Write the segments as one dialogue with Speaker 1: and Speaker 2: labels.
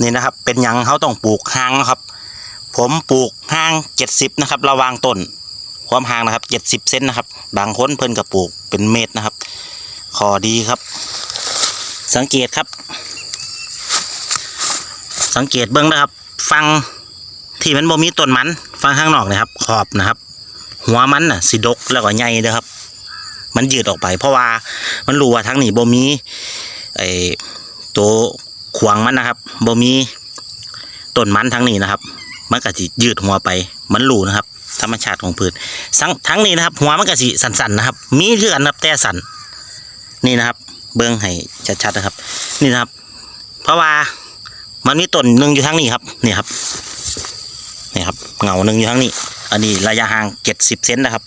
Speaker 1: นี่นะครับ เป็นยังเขาต้องปลูกห่างนะครับ ผมปลูกห่างเจ็ดสิบนะครับ ระวางต้น ความห่างนะครับเจ็ดสิบเซนนะครับ บางคนเพิ่นก็ปลูกเป็นเมตรนะครับขอดีครับ สังเกตครับ สังเกตเบิ้งนะครับ ฟังที่มันบ่มีต้นมัน ฟังข้างนอกนะครับ ขอบนะครับ หัวมันน่ะสิดกแล้วก็ใหญ่เด้อครับ มันยืดออกไป เพราะว่ามันรู้ว่าทั้งนี้บ่มีไอ้ตัว ขวางมันนะครับบ่มีต้นมันทั้งนี้นะครับ มันก็สิยืดหัวไปมันรูนะครับ ธรรมชาติของพืชทั้งทั้งนี้นะครับ หัวมันก็สิสั่นๆนะครับ มีคือกันนะครับแต่สันนี่นะครับ เบิ้องให้ชัดๆนะครับ นี่นะครับ เพราะว่ามันมีต้นหนึ่งอยู่ทั้งนี้ครับนี่ครับนี่ครับเงาหนึ่งอยู่ทั้งนี้ อันนี้ระยะห่างเจ็ดสิบเซนนะครับ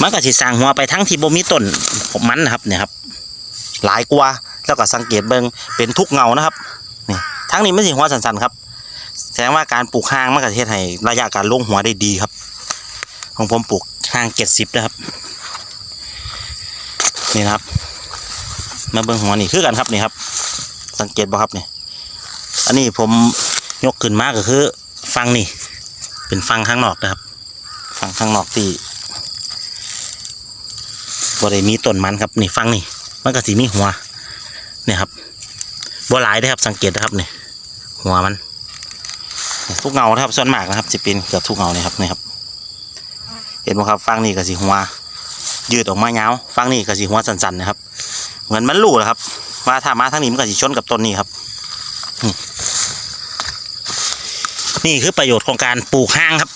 Speaker 1: มันก็สิสร้างหัวไปทั้งที่บ่มีต้นมันนะครับเนี่ยครับ หลายกว่าแล้วก็สังเกตเบิ่งเป็นทุกเงานะครับ ทั้งนี้ไม่สิหัวสันๆครับ แสดงว่าการปลูกห้างมันก็เฮ็ดให้ระยะการลงหัวได้ดีครับ ของผมปลูกห้างเจ็ดสิบนะครับ นี่นะครับ มาเบิ่งหัวนี่คือกันครับนี่ครับ สังเกตบ่ครับนี่อันนี้ผมยกขึ้นมากก็คือ ฟังนี่ เป็นฟังข้างนอกนะครับ ฟังข้างนอกที่บ่ได้มีต้นมันครับนี่ฟังนี่ มันก็สีมีหัวเนี่ยครับ บ่หลายได้ครับสังเกตนะครับนี่หัวมัน ทุกเงานะครับส่วนมากนะครับจะเป็นเกือบทุกเงาเนี่ยครับนี่ครับ เห็นไหมครับฟังนี่ก็สีหัวยืดออกมาเงาฟังนี่ก็สีหัวสันๆนะครับ เหมือนมันรู้แหละครับว่าถ้ามาทางนี้มันก็สิชนกับต้นนี้ครับ นี่คือประโยชน์ของการปลูกห้างครับ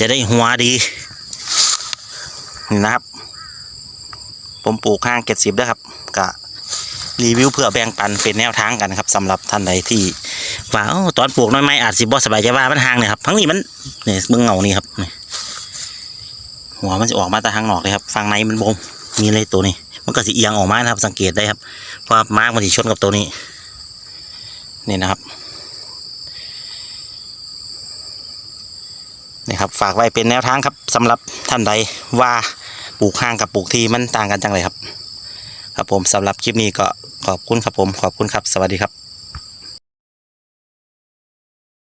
Speaker 1: จะได้หัวดีนี่นะครับ ผมปลูกห้างเก็ดสิบด้ครับกะ รีวิวเพื่อแบ่งปันเป็นแนวทางกันครับสำหรับท่านใดที่ว่าตอนปลูกน้อยไม้อาจสิบ่สบายใจว่ามันห่างเนี่ยครับทั้งนี้มันเนี่ยเบื้องเงานี่ครับหัวมันจะออกมาแต่ทางนอกเลยครับฝั่งในมันบมมีอะไรตัวนี้ มันก็สิเอียงออกมานะครับ สังเกตได้ครับเพราะว่ามาร์กมันสิชนกับตัวนี้ นี่นะครับนี่ครับฝากไว้เป็นแนวทางครับสำหรับท่านใดว่าปลูกห้างกับปลูกที่มันต่างกันจังเลยครับ ครับผมสำหรับคลิปนี้ก็ ขอบคุณครับผม ขอบคุณครับ สวัสดีครับ